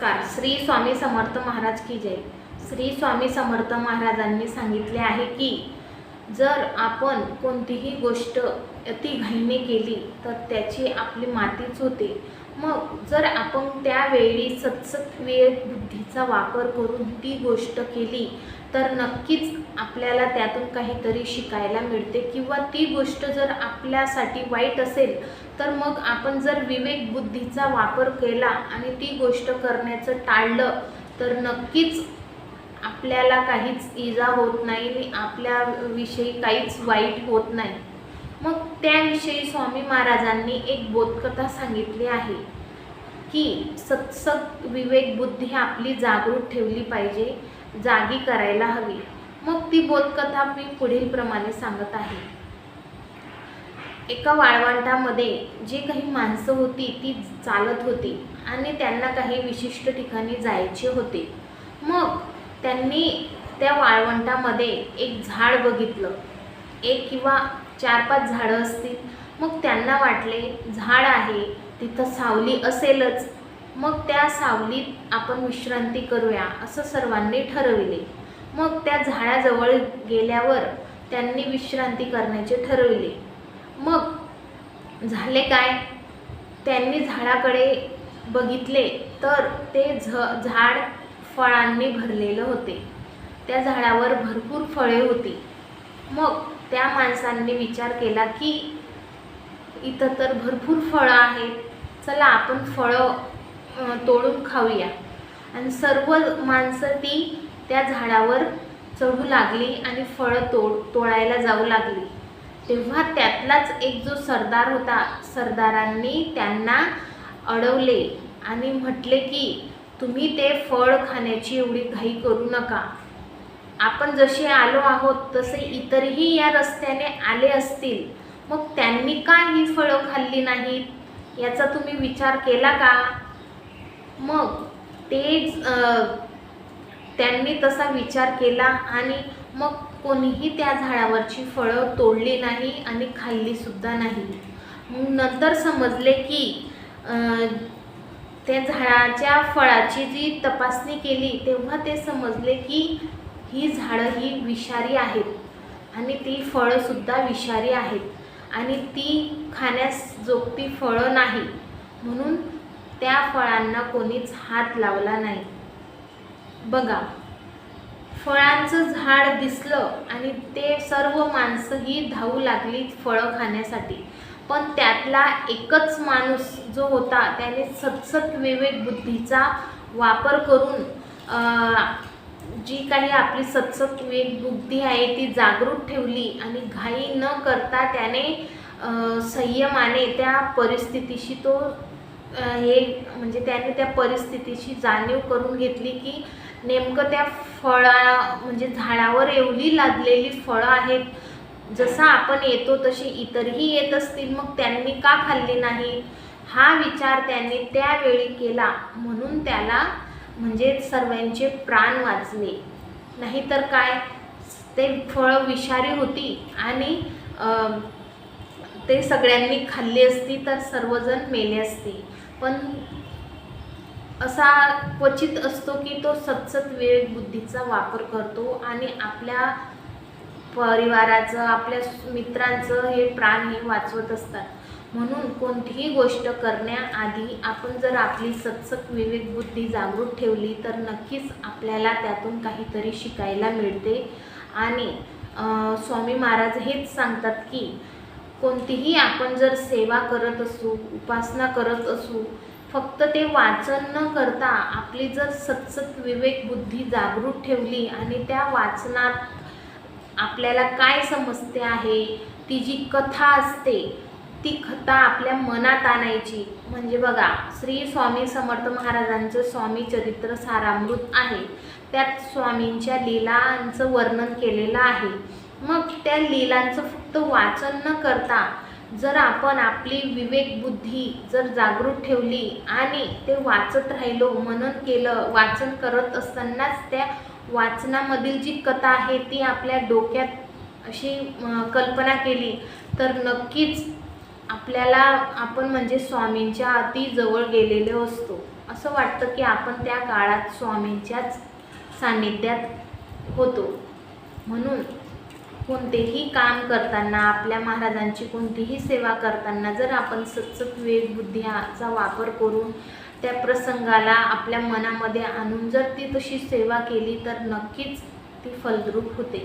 नमस्कार. श्री स्वामी समर्थ महाराज की जय. श्री स्वामी समर्थ महाराजांनी सांगितले आहे की जर आपण कोणतीही गोष्ट ती घालणी केली तर त्याची आपली मातीच होते. मग जर आपण त्यावेळी सतसत वेळ बुद्धीचा वापर करून ती गोष्ट केली तर नक्कीच आपल्याला त्यातून काहीतरी शिकायला मिळते. किंवा ती गोष्ट जर आपल्यासाठी वाईट असेल तर मग आपण जर विवेक बुद्धीचा वापर केला आणि ती गोष्ट करण्याचं टाळलं तर नक्कीच आपल्याला काहीच इजा होत नाही आणि आपल्याविषयी काहीच वाईट होत नाही. मग त्याविषयी स्वामी महाराजांनी एक बोधकथा सांगितली आहे की सत्सत विवेक बुद्धी आपली जागृत ठेवली पाहिजे जागी करायला हवी. मग ती बोधकथा मी पुढील प्रमाणे सांगत आहे. एका वाळवंटामध्ये जे काही माणसं होती ती चालत होती आणि त्यांना काही विशिष्ट ठिकाणी जायचे होते. मग त्यांनी त्या वाळवंटामध्ये एक झाड बघितलं. एक किंवा चार पाच झाडं असतील. मग त्यांना वाटले झाड आहे तिथं सावली असेलच. मग त्या सावलीत आपण विश्रांती करूया असं सर्वांनी ठरविले. मग त्या झाडाजवळ गेल्यावर त्यांनी विश्रांती करण्याचे ठरविले. मग झाले काय? त्यांनी झाडाकडे बघितले तर ते झ झाड फळांनी भरलेलं होते. त्या झाडावर भरपूर फळे होती. मग त्या माणसांनी विचार केला की इथं तर भरपूर फळं आहेत. चला आपण फळं तोडून खाऊया. आणि सर्व माणसं ती त्या झाडावर चढू लागली आणि फळं तोड तोडायला जाऊ लागली. तेव्हा त्यातलाच एक जो सरदार होता सरदारांनी त्यांना अडवले आणि म्हटले की तुम्ही ते फळ खाण्याची एवढी घाई करू नका. आपण जसे आलो आहोत तसे इतरही या रस्त्याने आले असतील मग त्यांनी का ही फळं खाल्ली नाहीत? याचा तुम्ही विचार केला का? मग ते त्यांनी तसा विचार केला आणि मग कोणीही त्या झाडावरची फळं तोडली नाही आणि खाल्ली सुद्धा नाही. मग नंतर समजले की त्या झाडाच्या फळाची जी तपासणी केली तेव्हा ते समजले की ही झाडं ही विषारी आहेत. आणि ती फळंसुद्धा विषारी आहेत. आणि ती खाण्यास जोगती फळं नाही. म्हणून त्या फळांना कोणीच हात लावला नाही. बघा फळांचं झाड दिसलं आणि ते सर्व माणसं ही धावू लागली फळं खाण्यासाठी. पण त्यातला एकच माणूस जो होता त्याने सतसत विवेक बुद्धीचा वापर करून जी काही आपली सतसत विवेक बुद्धी आहे ती जागृत ठेवली आणि घाई न करता त्याने संयमाने त्या परिस्थितीशी तो हे म्हणजे त्याने त्या परिस्थितीशी जाणीव करून घेतली की नेमकं त्या फळा म्हणजे झाडावर एवढी लादलेली फळं आहेत. जसं आपण येतो तशी इतरही येत असतील मग त्यांनी का खाल्ली नाही? हा विचार त्यांनी त्यावेळी केला. म्हणून त्याला म्हणजे सर्वांचे प्राण वाचले नाहीतर काय? ते फळं विषारी होती आणि ते सगळ्यांनी खाल्ली असती तर सर्वजण मेले असते. पण असा क्वचित असतो की तो सतसत वेळ बुद्धीचा वापर करतो आणि आपल्या परिवाराचं आपल्या मित्रांचं हे प्राण हे वाचवत असतात. म्हणून कोणतीही गोष्ट करण्याआधी आपण जर आपली सत्सक विवेक बुद्धी जागृत ठेवली तर नक्कीच आपल्याला त्यातून काहीतरी शिकायला मिळते. आणि स्वामी महाराज हेच सांगतात की कोणतीही आपण जर सेवा करत असू उपासना करत असू फक्त ते वाचन न करता आपली जर सतसत विवेक बुद्धी जागृत ठेवली आणि त्या वाचनात आपल्याला काय समजते आहे ती जी कथा असते ती कथा आपल्या मनात आणायची. म्हणजे बघा श्री स्वामी समर्थ महाराजांचं स्वामी चरित्र सारामृत आहे. त्यात स्वामींच्या लीलांचं वर्णन केलेलं आहे. मग त्या लीलांचं फक्त वाचन न करता जर आपण आपली विवेक बुद्धी जर जागृत ठेवली आणि ते वाचत राहिलो मनन केलं वाचन करत असतानाच त्या वाचनामधील जी कथा आहे ती आपल्या डोक्यात अशी कल्पना केली तर नक्कीच आपल्याला आपण म्हणजे स्वामींच्या अति जवळ गेलेलो असतो. असं वाटतं की आपण त्या काळात स्वामींच्याच सान्निध्यात होतो. म्हणून कोणतेही काम करताना आपल्या महाराजांची कोणतीही सेवा करताना जर आपण सतसत विवेक वापर करून त्या प्रसंगाला आपल्या मनामध्ये आणून जर ती तशी सेवा केली तर नक्कीच ती फलद्रूप होते.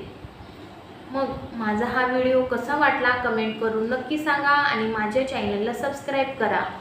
मग माझा हा व्हिडिओ कसा वाटला कमेंट करून नक्की सांगा आणि माझ्या चॅनलला सबस्क्राईब करा.